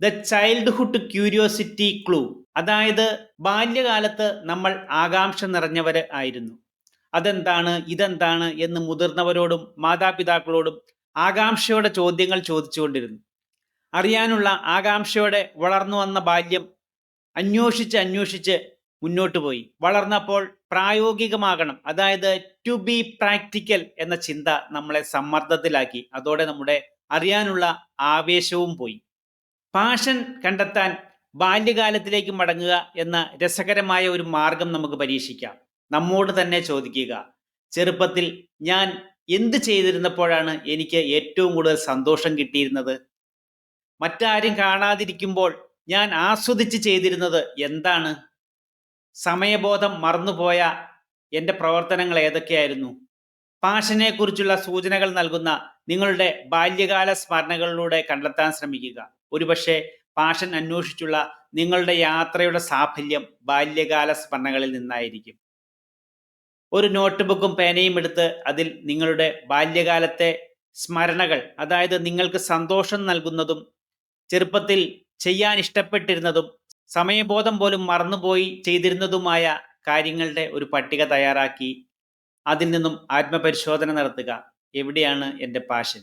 The childhood curiosity clue അതായത് ബാല്യകാലത്ത് നമ്മൾ ആകാംക്ഷ നിറഞ്ഞവർ ആയിരുന്നു. അതെന്താണ്? ഇതെന്താണ്? എന്ന് മുതിർന്നവരോടും മാതാപിതാക്കളോടും ആകാംക്ഷയോടെ ചോദ്യങ്ങൾ ചോദിച്ചുകൊണ്ടിരുന്നു. അറിയാനുള്ള ആകാംക്ഷയോടെ വളർന്നു വന്ന ബാല്യം അന്വേഷിച്ച് അന്വേഷിച്ച് മുന്നോട്ട് പോയി. വളർന്നപ്പോൾ പ്രായോഗികമാകണം. അതായത് ടു ബി പ്രാക്ടിക്കൽ എന്ന ചിന്ത നമ്മളെ സമ്മർദ്ദത്തിലാക്കി. അതോടെ നമ്മുടെ അറിയാനുള്ള ആവേശവും പോയി. പാഷൻ കണ്ടെത്താൻ ബാല്യകാലത്തിലേക്ക് മടങ്ങുക എന്ന രസകരമായ ഒരു മാർഗം നമുക്ക് പരീക്ഷിക്കാം. നമ്മോട് തന്നെ ചോദിക്കുക ചെറുപ്പത്തിൽ ഞാൻ എന്ത് ചെയ്തിരുന്നപ്പോഴാണ് എനിക്ക് ഏറ്റവും കൂടുതൽ സന്തോഷം കിട്ടിയിരുന്നത്? മറ്റാരും കാണാതിരിക്കുമ്പോൾ ഞാൻ ആസ്വദിച്ച് ചെയ്തിരുന്നത് എന്താണ്? സമയബോധം മറന്നുപോയ എന്റെ പ്രവർത്തനങ്ങൾ ഏതൊക്കെയായിരുന്നു? പാഷനെക്കുറിച്ചുള്ള സൂചനകൾ നൽകുന്ന നിങ്ങളുടെ ബാല്യകാല സ്മരണകളിലൂടെ കണ്ടെത്താൻ ശ്രമിക്കുക. ഒരുപക്ഷെ പാഷൻ അന്വേഷിച്ചുള്ള നിങ്ങളുടെ യാത്രയുടെ സാഫല്യം ബാല്യകാല സ്മരണകളിൽ നിന്നായിരിക്കും. ഒരു നോട്ട് ബുക്കും പേനയും എടുത്ത് അതിൽ നിങ്ങളുടെ ബാല്യകാലത്തെ സ്മരണകൾ അതായത് നിങ്ങൾക്ക് സന്തോഷം നൽകുന്നതും ചെറുപ്പത്തിൽ ചെയ്യാൻ ഇഷ്ടപ്പെട്ടിരുന്നതും സമയബോധം പോലും മറന്നുപോയി ചെയ്തിരുന്നതുമായ കാര്യങ്ങളുടെ ഒരു പട്ടിക തയ്യാറാക്കി അതിൽ നിന്നും ആത്മപരിശോധന നടത്തുക. എവിടെയാണ് എന്റെ പാഷൻ?